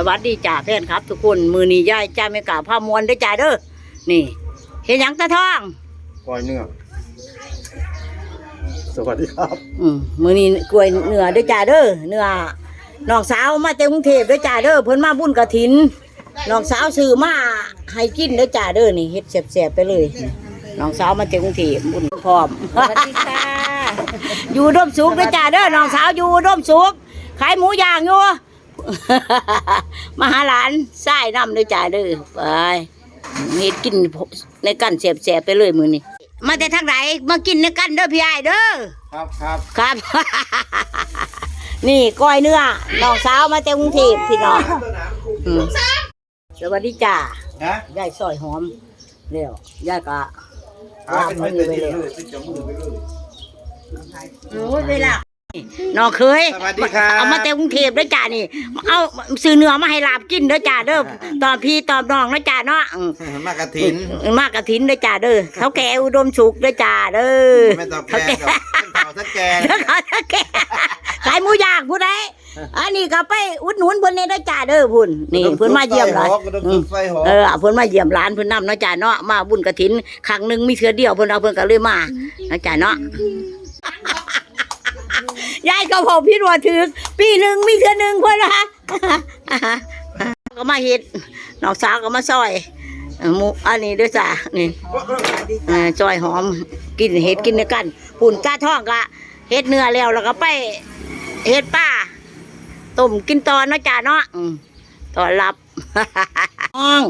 สวัสดีจ่าแฟนครับ ทุกคนมือนี้ย่ายจ้าไม่กล่าวผ้ามวนเด้อจ่าเด้อนี่เห็นหยังตาทองก้อยเนื้อสวัสดีครับ อืมมือนี้กล้วยเนื้อเด้อจ่าเด้อเนื้อน้องสาวมาจากกรุงเทพเด้อจ่าเด้อเพิ่นมาบุญกระถินน้องสาวซื้อมาให้กินเด้อจ่าเด้อนี่เฮ็ดแซ่บๆไปเลยน้องสาวมาจากกรุงเทพบุญพร้อมสวัสดีค่ะอยู่ร่มสุขเด้อจ่าเด้อน้องสาวอยู่ร่มสุขขายหมูย่างอยู่ มาหาหลานไส้น้ำเด้อจ่าเด้อไปเฮ็ดกินในกันแซ่บๆไปเลยมื้อนี้มาแต่ทางไหนมากินในกันเด้อพี่อ้ายเด้อครับครับครับ นี่ก้อยเนื้อน้องสาวมาจากกรุงเทพพี่น้องอืมสวัสดีจ้านะยายซอยหอมเร็วยายก็หาเป็นไม่ได้ที่เลยเป็นจมูกไปเลยโอ้ยเวลา น้องเคยสวัสดีครับเอามาจากกรุงเทพด้วยจ้านี่ เอาซื้อเนื้อมาให้ลาบกินเด้อจ้าเด้อตอนพี่ตอนน้องนะจ้าเนาะอืมมากระถินมากกระถินเด้อจ้าเด้อเขาแก่อุดมสุขเด้อจ้าเด้อไม่ต้องแกเขางแก่กับเป็นเผาสักแกงเขาแก่ขายหมูย่างผู้ใดอันนี้ก็ไปอุดหนุนเพิ่นนี่เด้อจ้าเด้อพุ่นนี่เพิ่นมาเยี่ยมหลานกระดมอืจุมดไฟหอเออเพิ่นมาเยี่ยมหลานเพิ่นนำเนาะจ้าเนาะมาบุญกระถินครั้งหนึงมีเทื่อเดียวเพิ่นเอาเพิ่นก็เลยมาเนาะจ้าเนาะ ยายก็บอกพี่ว่าถือปีหนึ่งมีเทือหนึ่งเพื่อนนะคะก็มาเฮ็ดน้องสาวก็มาซอยเอ่อหมูอันนี้ด้วยจ้ะนี่เออซอยหอมกินเฮ็ดกินด้วยกันปุ่นตาท้องก็เฮ็ดเนื้อแล้วแล้วก็ไปเฮ็ดป้าต้มกินตอนเนาะจ้ะเนาะตอนรับน้อง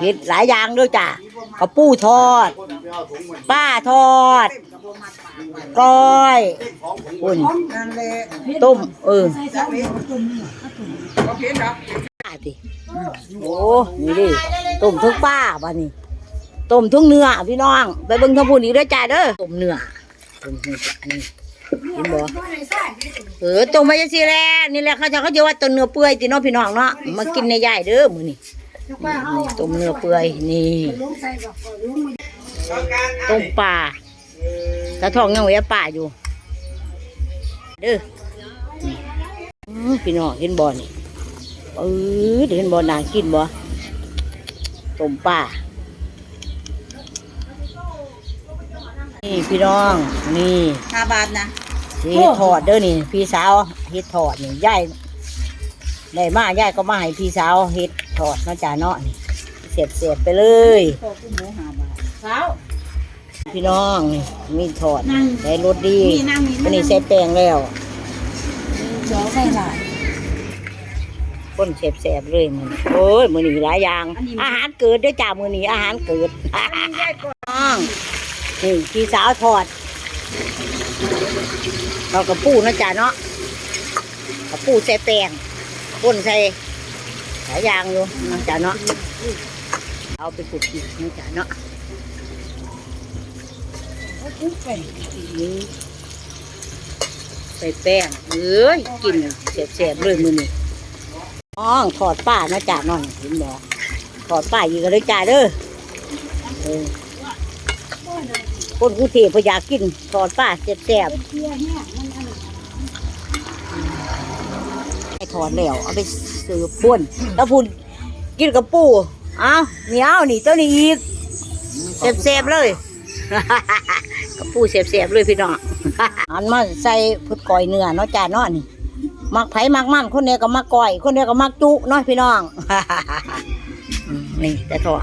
เฮ็ดหลายอย่างด้วยจ้ะข้าปูทอด ป้าทอด ก้อยอุ่นต้ม เออป้าดิโอ้นี่ดิต้มทุกป้าบ้านี่ต้มทุกเนื้อพี่น้อง ไปเบิ่งทั้งพูนอีกเด้อจ้าเด้อต้มเนื้อต้มเนื้อจ้ะนี่เห็นบ่เออต้มมาจังซี่แหละนี่แหละเขาจะเขาจะว่าต้มเนื้อเปื่อยติเนาะพี่น้องเนาะมากินในยายเด้อมื้อนี้นี่ต้มเนื้อเปื่อยนี่ต้มปลา ตาทองยังแหวะป่าอยู่ เด้ออืมพี่น้องเห็นบ่อนี่เออเห็นบ่อนากินบ่ต้มปลานี่พี่น้องนี่ห้าบาทนะสิเฮ็ดทอดเด้อนี่ พี่สาวเฮ็ดทอดนี่ยายได้มายายก็มาให้พี่สาวเฮ็ดทอดเนาะจ้าเนาะนี่เสียบเสียบๆไปเลยพอกุ้งหมูห้าบาทเช้า พี่น้องนี่มีทอดนั่งใส่รสดีมีนั่งมีอันนี้ใส่แป้งแล้วเดี๋ยวใส่หลายคนแสบๆเลยมันโอ้ยมือนี้หลายอย่างอันนี้อาหารเกิดเด้วยจ้ามือนี้อาหารเกิดน้องนี่พี่สาวทอด เรากับปูนะจ้าเนาะกับปูใส่แป้งคนใส่หลายอย่างอยู่นะจ้าเนาะเอาไปปลูกอีกนะจ้าเนาะ ใส่แป้งเอ้ยกินแสบๆเลยมือนี่น้องถอดป้านะจ่าน้องเห็นบ่ถอดป้าอีกก็เลยจ่าเด้อคนกรุงเทพเพนอยากกินถอดป้าแสบๆให้ถอดแล้วเอาไปซื้อป่นแล้วพูนกินกับปูเอาเหนียวนี่เจ้านี่อีกแสบๆเลย กับปูเสียบๆเลยพี่น้องอันมาใส่พุดก่อยเนื้อเนาะจ้าเนาะนี่มักไผ่มักมันคนเดียวก็มักก่อย คนเดียวก็มักจุเนาะพี่น้องอืมนี่ตาทอง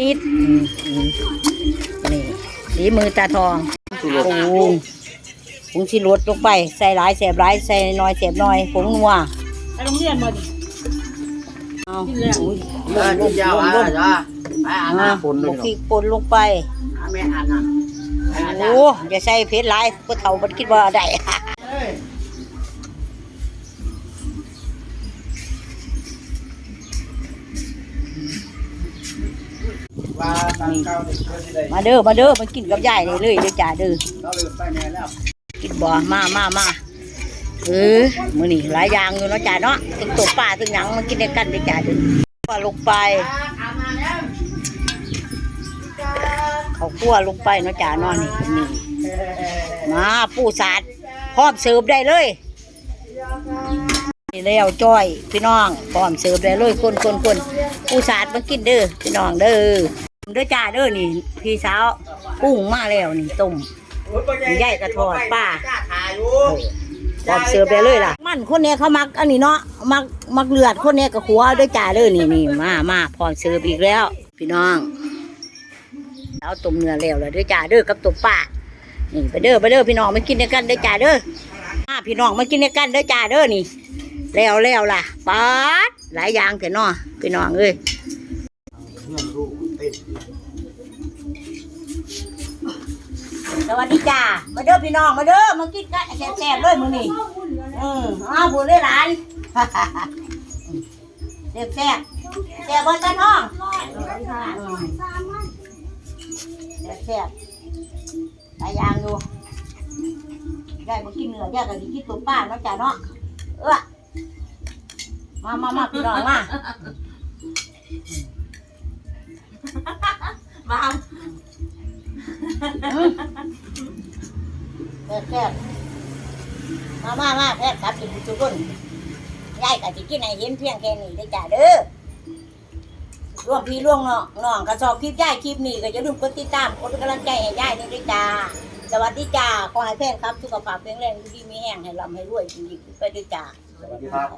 นิดอืมอืมนี่สีมือตาทองปรุงผงชิรสลงไป ใส่หลายแสบหลายใส่น้อยแสบน้อยผงนัวไปโรงเรียนบ่ดิเอาอุ้ยลงลงลงลงอ่าบกพริกป่นลงไป โอ้อย่าใส่เพชรหลายก็เท่ามันคิดว่าได้มาเด็กเพื่อนที่ใดมาเด้อมาเด้อมากินกับยายนี่เลยเด้อจ้าเด้อกินบ่มามามาเออมื้อนี้หลายอย่างอยู่เนาะจ้าเนาะถึงตกปลาถึงหยังมากินด้วยกันเด้อจ้าเด้อว่าลงไป เขาคั่วลงไปเนาะจ้าเนาะนี่นี่มาปูสาดพร้อมเสิร์ฟได้เลยแล้วจ้อยพี่น้องพร้อมเสิร์ฟได้เลยคนคนคนผู้สาดมากินเด้อพี่น้องเด้อเด้อจ้าเด้อนี่ พี่สาวกุ้งมาแล้วนี่ต้มใหญ่กระทอดป้ากล้าพร้อมเสิร์ฟได้เลยล่ะ มันคนเนี้ยเขามักอันนี้เนาะมักมักเลือดคนเนี้ยก็ขัวเด้อจ้าเด้อนี่นี่มามาพร้อมเสิร์ฟอีกแล้ว พี่น้อง เอาต้มเนื้อแล้วเลยเด้อจ้าเด้อกับต้มป้านี่ไปเด้อไปเด้อพี่น้องมากินด้วยกันเด้อจ้าเด้อมาพี่น้องมากินด้วยกันเด้อจ้าเด้อนี่แล้วแล้วล่ะป๊าดหลายอย่างแต่นอพี่น้องเอ้ยสวัสดีจ้ามาเด้อพี่น้องมาเด้อมากินกันแซ่บๆเลยมื้อนี้อืมอ้าวบุญเลยหลานแซ่บแซ่บแซ่บบ่จันห้องอ แซ่บแซ่บหลายอย่างอยู่ได้มากินเนื้อยากก็สิกินตัวป้าเนาะจ้าเนาะเออมามามาพี่น้องมามาแซ่บแซ่บมามามาแซ่บครับกินทุกคนยายก็สิกินให้เห็นเพียงแค่นี้เด้อจ้าเด้อ ร่วมพี่ร่วมน้องน้องก็ชอบคลิปยายคลิปนี้ก็อย่าลืมกดติดตามกดเป็นกำลังใจให้ยายนี่ด้วยจ้าสวัสดีจ้าขอให้แฟนครับสุขภาพแข็งแรงดีมีแห้งให้ร่ำให้รวยจริงๆไปด้วยจ้าสวัสดีครับ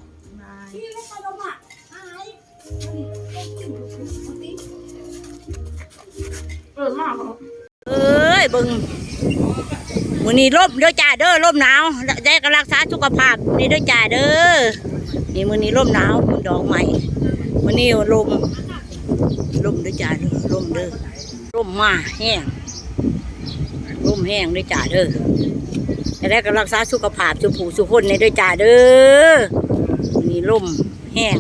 เออมากเอ้ยเบึงมื้อนี้ร่มเด้อจ้าเด้อร่มหนาวได้ก็รักษาสุขภาพนี่เด้อจ้าเด้อนี่มื้อนี้ร่มหนาวดอกไม้มื้อนี้ลม ลมด้วยจ้าเด้อลมเด้อลมมาแห้งลมแห้งด้วยจ้าเด้อจะได้ก็รักษาสุขภาพสุขผู้สุขคนในด้วยจ้าเด้อนี่ล่มแห้ง